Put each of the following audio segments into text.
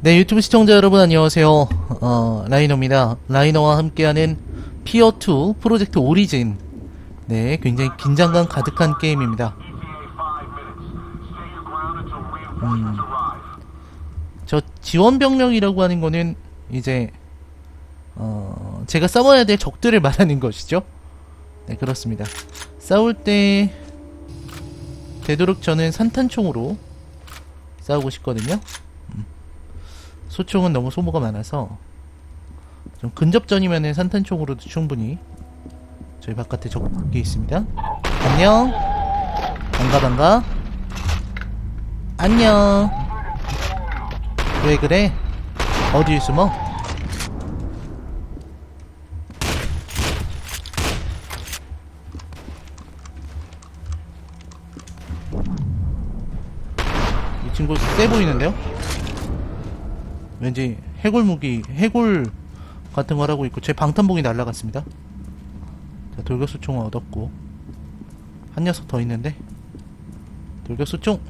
네, 유튜브 시청자 여러분 안녕하세요. 어, 라이너입니다. 라이너와 함께하는 피어2 프로젝트 오리진. 네, 굉장히 긴장감 가득한 게임입니다. 음, 저 지원병력이라고 하는 거는 이제, 어, 제가 싸워야 될 적들을 말하는 것이죠. 네, 그렇습니다. 싸울 때, 되도록 저는 산탄총으로 싸우고 싶거든요. 소총은 너무 소모가 많아서 좀 근접전이면은 산탄 총으로도 충분히 저희 바깥에 적이 있습니다. 안녕. 반가 반가. 안녕. 왜 그래? 어디에 숨어? 이 친구 세 보이는데요? 왠지 해골 무기, 해골 같은 걸 하고 있고 제 방탄복이 날라갔습니다. 자, 돌격수총을 얻었고 한 녀석 더 있는데 돌격수총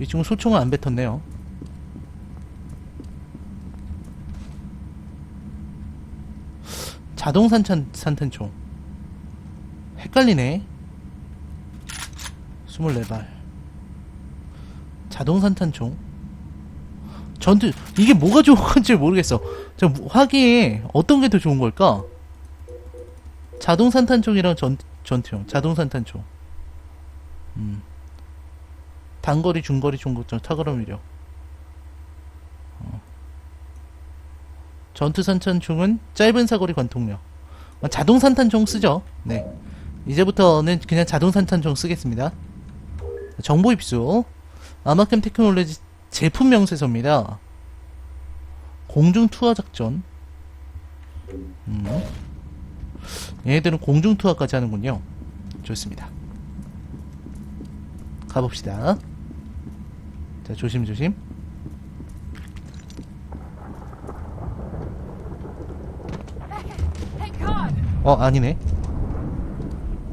이 친구 소총을 안 뱉었네요. 자동 산탄 산탄총 헷갈리네. 24발 자동 산탄총 전투 이게 뭐가 좋은 건지 모르겠어. 저 화기에 어떤 게 더 좋은 걸까? 자동 산탄총이랑 전 전투용 자동 산탄총. 음. 단거리, 중거리, 중거점, 탁월한 위력. 어. 전투 산탄총은 짧은 사거리 관통력. 어, 자동 산탄총 쓰죠. 네. 이제부터는 그냥 자동 산탄총 쓰겠습니다. 정보 입수. 아마캠 테크놀로지 제품 명세서입니다. 공중 투하 작전. 음. 얘네들은 공중 투하까지 하는군요. 좋습니다. 가봅시다. 자, 조심조심. 어, 아니네.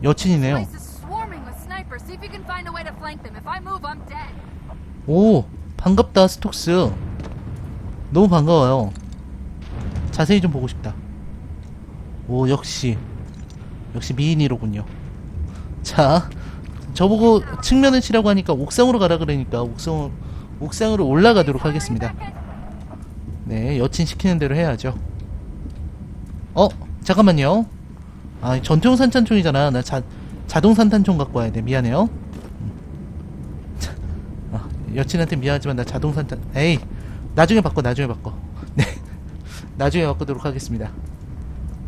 여친이네요. 오, 반갑다, 스톡스. 너무 반가워요. 자세히 좀 보고 싶다. 오, 역시. 역시 미인이로군요. 자, 저보고 측면을 치라고 하니까 옥상으로 가라 그러니까 옥상, 옥상으로 올라가도록 하겠습니다. 네, 여친 시키는 대로 해야죠. 어, 잠깐만요. 아, 전투용 산탄총이잖아. 나 자, 자동 산탄총 갖고 와야 돼. 미안해요. 아, 여친한테 미안하지만 나 자동 산탄 에이 나중에 바꿔 나중에 바꿔. 네. 나중에 바꾸도록 하겠습니다.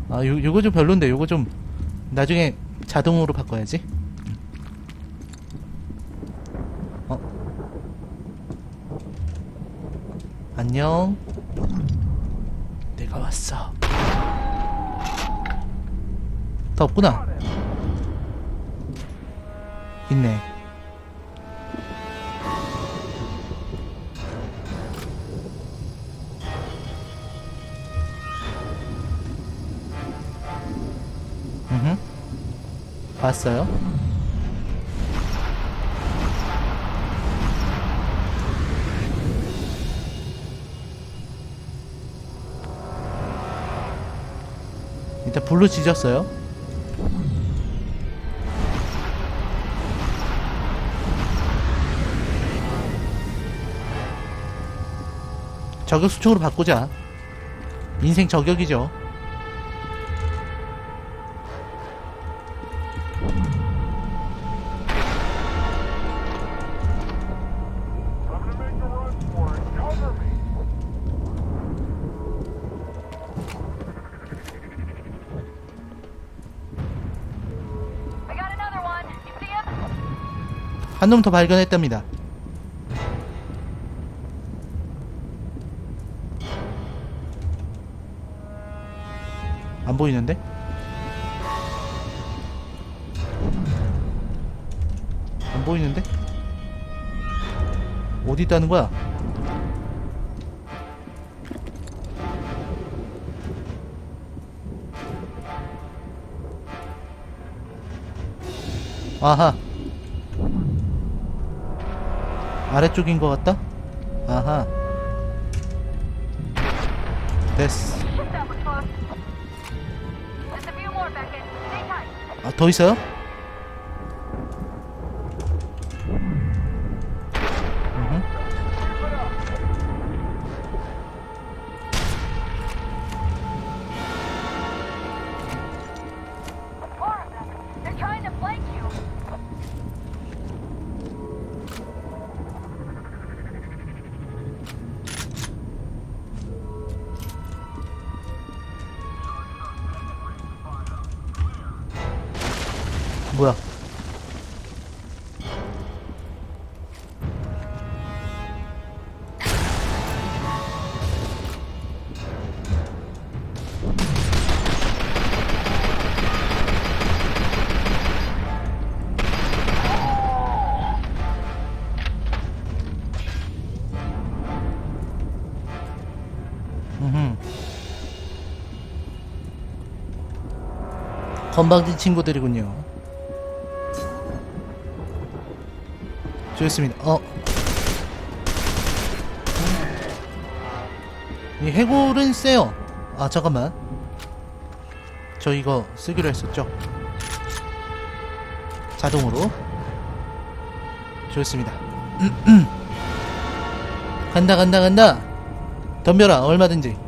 아 요, 요거 좀 별론데 요거 좀 나중에 자동으로 바꿔야지. 어? 안녕. 내가 왔어. 더 없구나. 있네 봤어요? 일단 불로 지졌어요. 저격 수총으로 바꾸자. 인생 저격이죠. 한놈 더 발견했답니다. 안 보이는데? 보이는데? 어디 있다는 거야? 아하. 아래쪽인 것 같다? 아하. 됐어. 아, 더 있어요? 건방진 친구들이군요. 좋습니다. 어. 이 해골은 세요. 아, 잠깐만. 저 이거 쓰기로 했었죠. 자동으로. 좋습니다. 간다, 간다, 간다. 덤벼라, 얼마든지.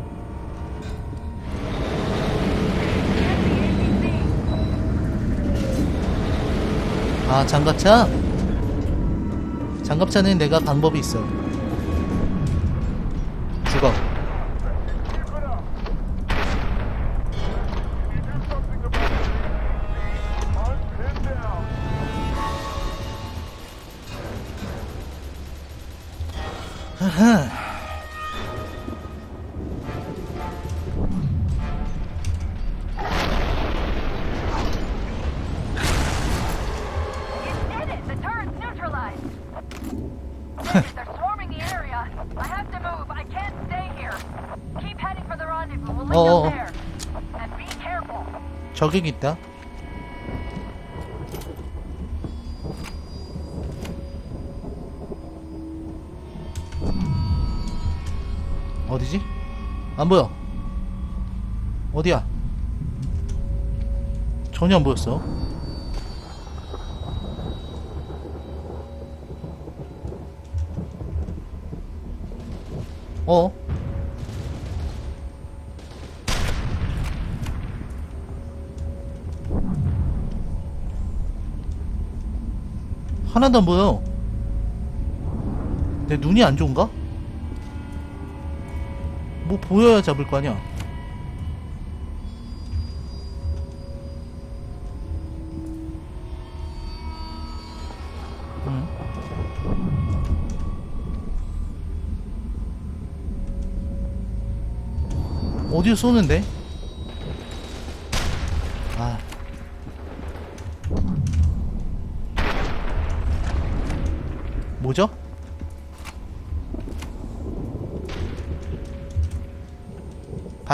아, 장갑차? 장갑차는 내가 방법이 있어. 적액 있다. 어디지? 안 보여. 어디야? 전혀 안 보였어. 어? 하나도 안 보여. 내 눈이 안 좋은가? 뭐 보여야 잡을 거 아니야. 응. 어디에 쏘는데?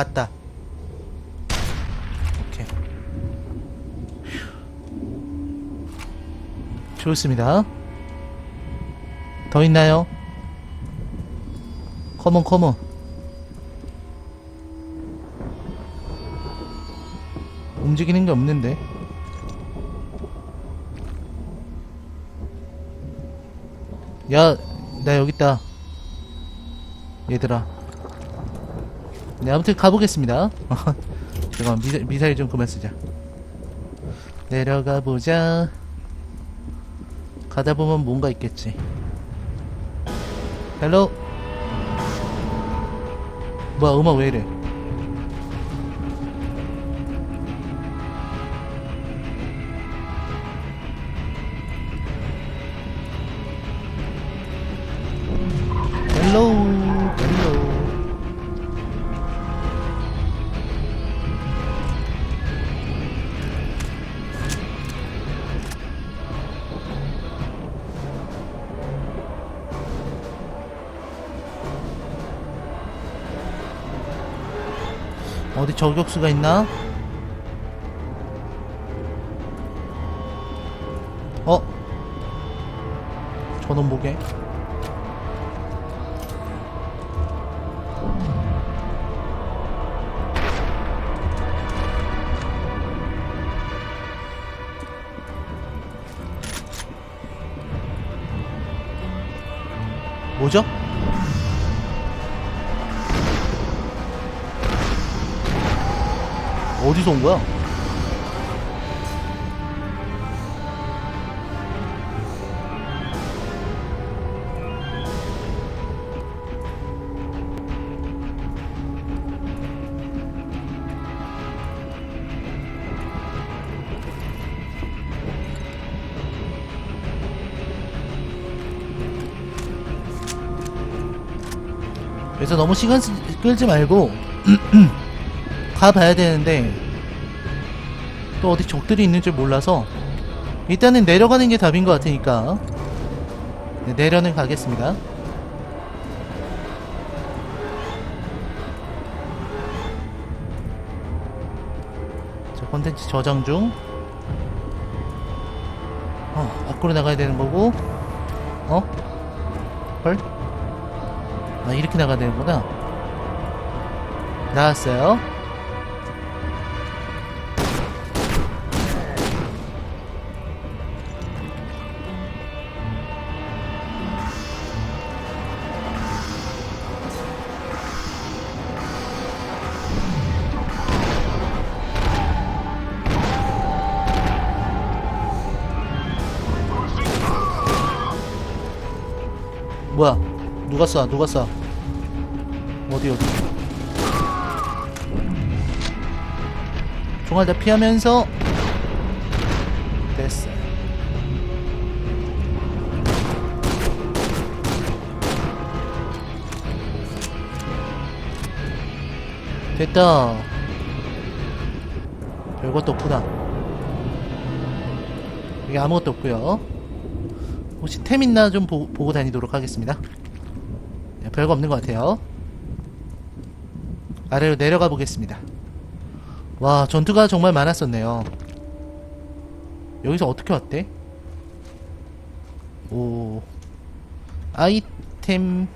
봤다. 오케이. 휴. 좋습니다. 더 있나요? 커먼 커먼. 움직이는 게 없는데. 야, 나 여기 있다. 얘들아. 네, 아무튼 가보겠습니다. 잠깐만, 미사, 미사일 좀 그만 쓰자. 내려가 보자. 가다 보면 뭔가 있겠지. 헬로. 뭐야, 음악 왜 이래? 저격수가 있나? 어? 저놈 보게. 어디서 온 거야? 그래서 너무 시간 쓰- 끌지 말고 가봐야 되는데 또 어디 적들이 있는 줄 몰라서 일단은 내려가는 게 답인 것 같으니까 네, 내려는 가겠습니다. 자, 콘텐츠 저장 중. 어, 밖으로 나가야 되는 거고. 어? 헐? 아, 이렇게 나가야 되는구나. 나왔어요. 뭐야? 누가 쏴? 누가 쏴? 어디 어디? 총알 다 피하면서 됐어. 됐다. 별것도 없구나. 여기 아무것도 없고요. 혹시 템 있나 좀 보, 보고 다니도록 하겠습니다. 네, 별거 없는 것 같아요. 아래로 내려가 보겠습니다. 와, 전투가 정말 많았었네요. 여기서 어떻게 왔대? 오, 아이템.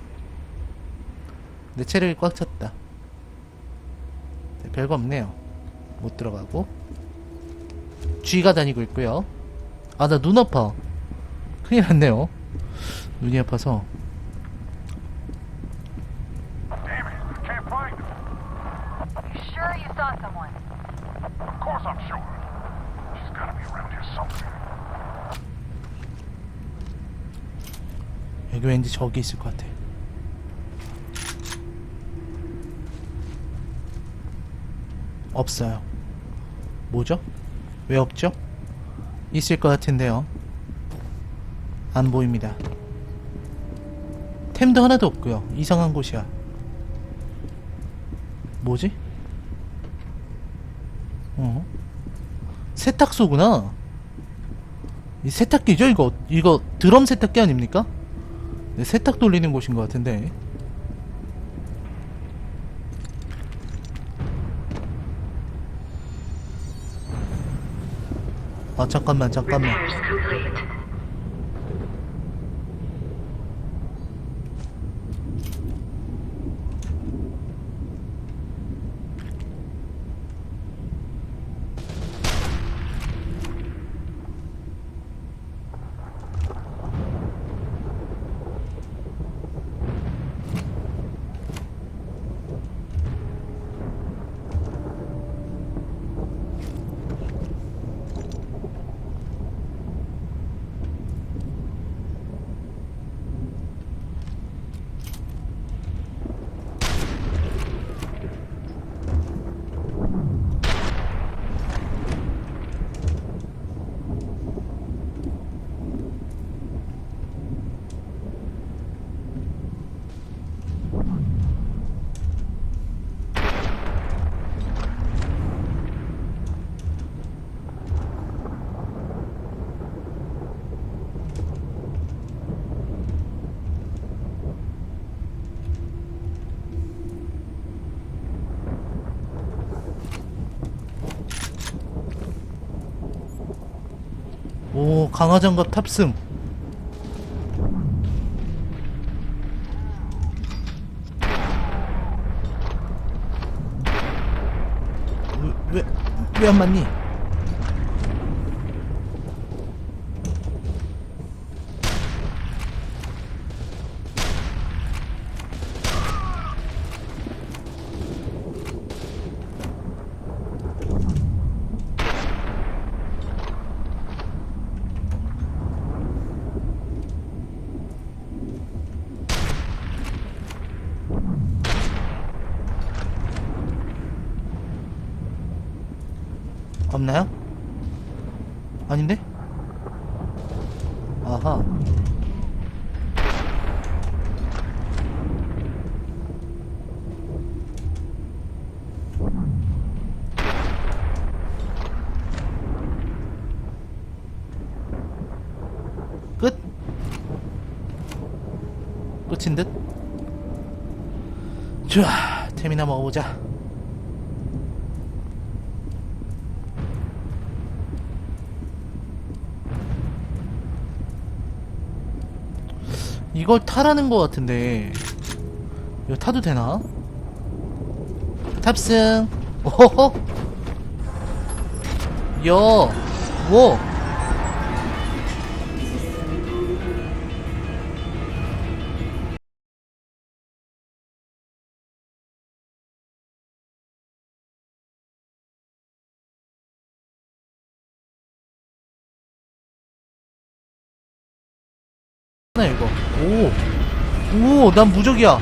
내 체력이 꽉 찼다. 네, 별거 없네요. 못 들어가고. 쥐가 다니고 있고요. 아, 나 눈 아파. 큰일 났네요. 눈이 아파서. 여기 왠지 저기 있을 것 같아. 없어요. 뭐죠? 왜 없죠? 있을 것 같은데요. 안 보입니다. 템도 하나도 없고요. 이상한 곳이야. 뭐지? 어? 세탁소구나. 이 세탁기죠? 이거 이거 드럼 세탁기 아닙니까? 네, 세탁 돌리는 곳인 것 같은데. 아 잠깐만 잠깐만. 오 강화장갑 탑승. 왜 왜 안 맞니? 없나요? 아닌데? 아하. 끝? 끝인 듯? 좋아, 템이나 먹어보자. 이걸 타라는 것 같은데 이거 타도 되나? 탑승 오호호 여 뭐? 나 이거 오! 오! 난 무적이야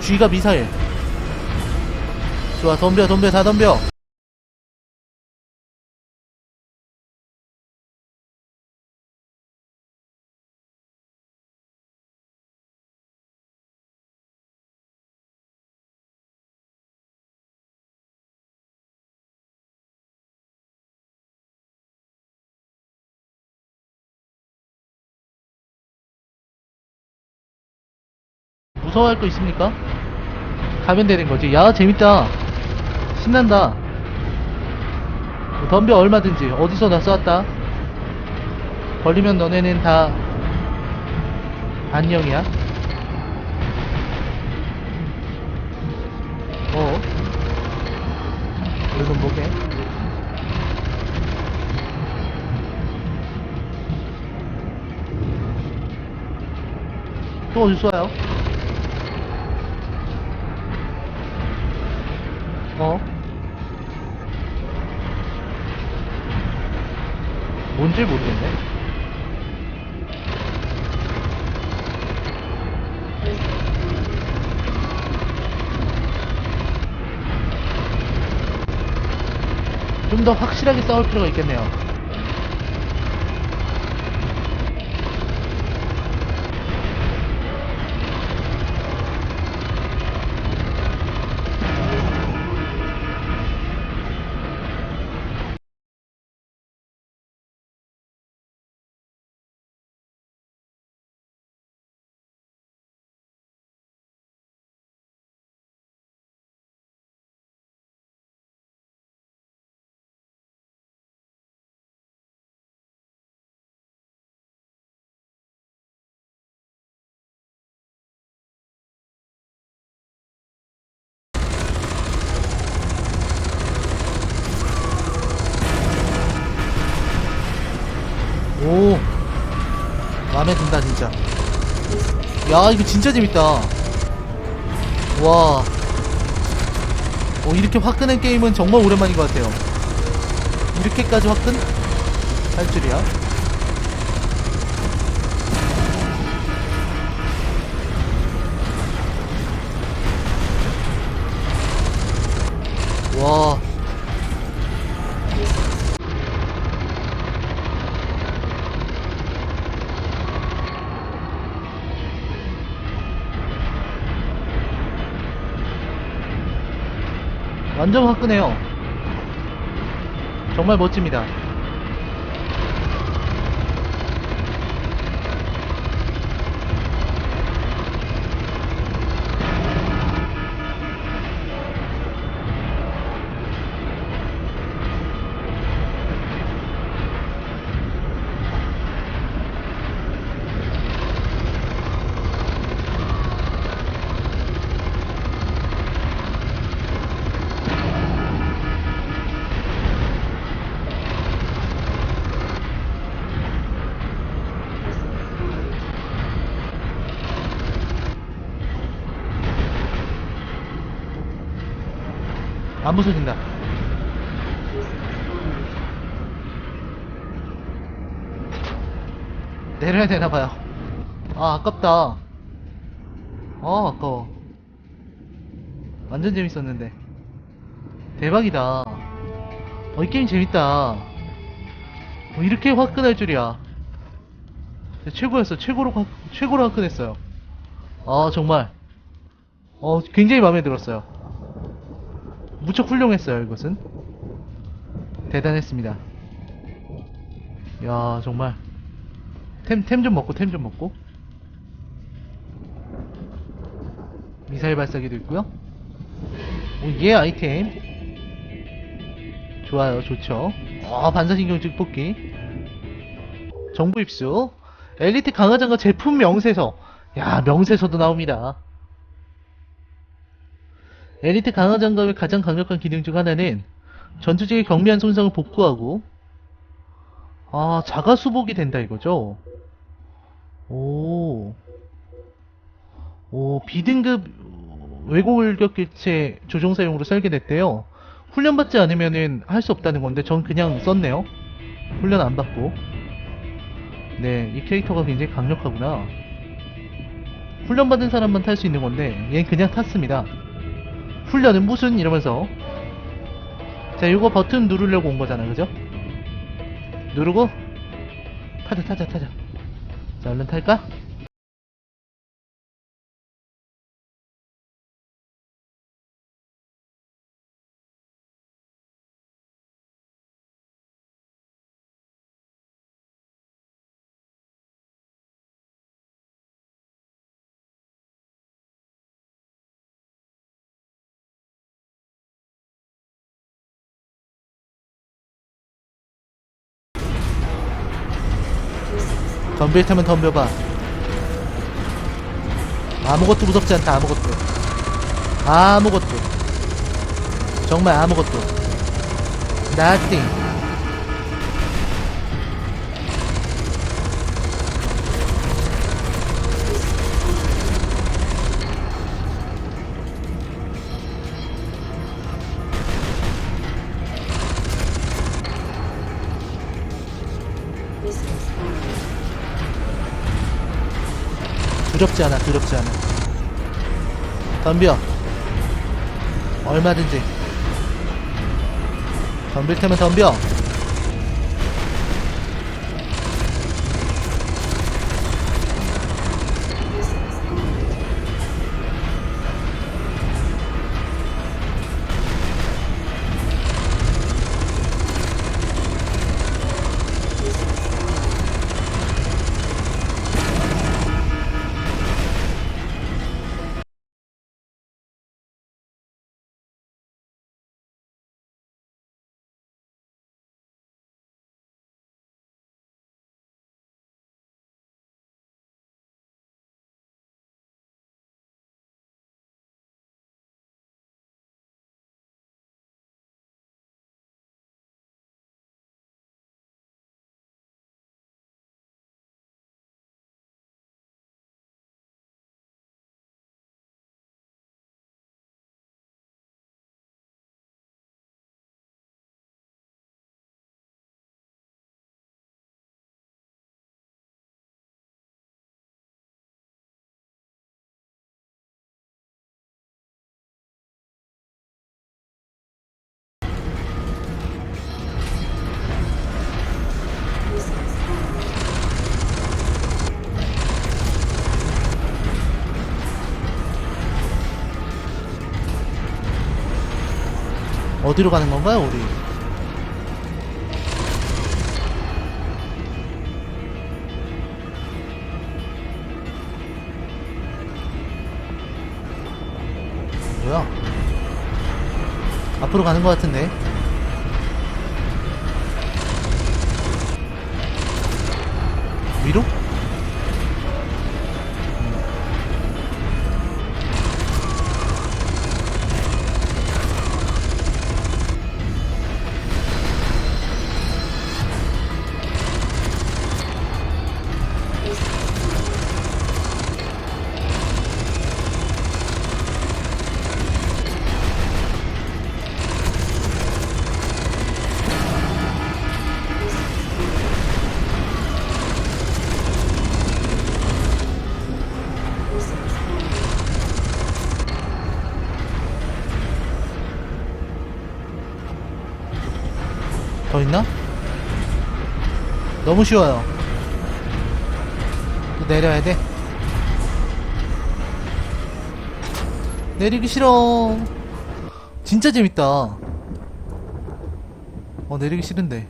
G가 미사일 좋아 덤벼 덤벼 다 덤벼 무서워할 거 있습니까? 가면 되는 거지. 야 재밌다. 신난다. 뭐 덤벼 얼마든지. 어디서 나 쏘았다. 걸리면 너네는 다 안녕이야. 어? 이건 뭐게? 또 어디 쏘아요? 어? 뭔지 모르겠네. 좀 더 확실하게 싸울 필요가 있겠네요. 마음에 든다 진짜. 야 이거 진짜 재밌다. 와. 어, 이렇게 화끈한 게임은 정말 오랜만인 것 같아요. 이렇게까지 화끈? 할 줄이야? 와 완전 화끈해요. 정말 멋집니다. 안 부서진다. 내려야 되나봐요. 아, 아깝다. 아, 아까워. 완전 재밌었는데. 대박이다. 어, 이 게임 재밌다. 어, 이렇게 화끈할 줄이야. 최고였어. 최고로, 화, 최고로 화끈했어요. 아, 정말. 어, 굉장히 마음에 들었어요. 무척 훌륭했어요, 이것은. 대단했습니다. 야, 정말. 템, 템 좀 먹고, 템 좀 먹고. 미사일 발사기도 있고요. 오, 예, 아이템. 좋아요, 좋죠. 아, 반사신경 증폭기. 정보 입수. 엘리트 강화장과 제품 명세서. 야, 명세서도 나옵니다. 엘리트 강화 장갑의 가장 강력한 기능 중 하나는 전투적의 경미한 손상을 복구하고, 아, 자가 수복이 된다 이거죠? 오. 오, B등급 외고울격기체 조종사용으로 설계됐대요. 훈련받지 않으면은 할 수 없다는 건데 전 그냥 썼네요. 훈련 안 받고. 네, 이 캐릭터가 굉장히 강력하구나. 훈련받은 사람만 탈 수 있는 건데 얘는 그냥 탔습니다. 훈련은 무슨 이러면서 자 이거 버튼 누르려고 온 거잖아 그죠? 누르고 타자 타자 타자 자 얼른 탈까? 덤빌 테면 덤벼봐. 아무것도 무섭지 않다 아무것도. 아무것도. 정말 아무것도. Nothing 두렵지 않아 두렵지 않아. 덤벼. 얼마든지. 덤빌 테면 덤벼 어디로 가는 건가요 우리? 뭐야? 앞으로 가는 것 같은데? 위로? 너무 쉬워요. 또 내려야 돼. 내리기 싫어. 진짜 재밌다. 어, 내리기 싫은데.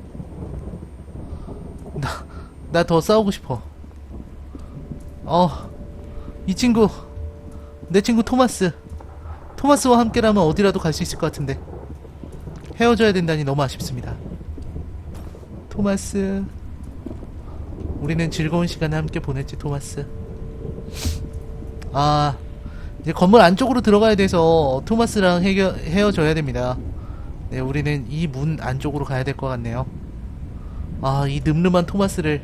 나, 나 더 싸우고 싶어. 어, 이 친구, 내 친구 토마스. 토마스와 함께라면 어디라도 갈 수 있을 것 같은데. 헤어져야 된다니 너무 아쉽습니다. 토마스. 우리는 즐거운 시간을 함께 보냈지, 토마스. 아, 이제 건물 안쪽으로 들어가야 돼서 토마스랑 헤겨, 헤어져야 됩니다. 네, 우리는 이 문 안쪽으로 가야 될 것 같네요. 아, 이 늠름한 토마스를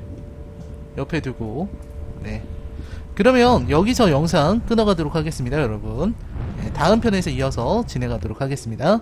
옆에 두고, 네. 그러면 여기서 영상 끊어가도록 하겠습니다, 여러분. 네, 다음 편에서 이어서 진행하도록 하겠습니다.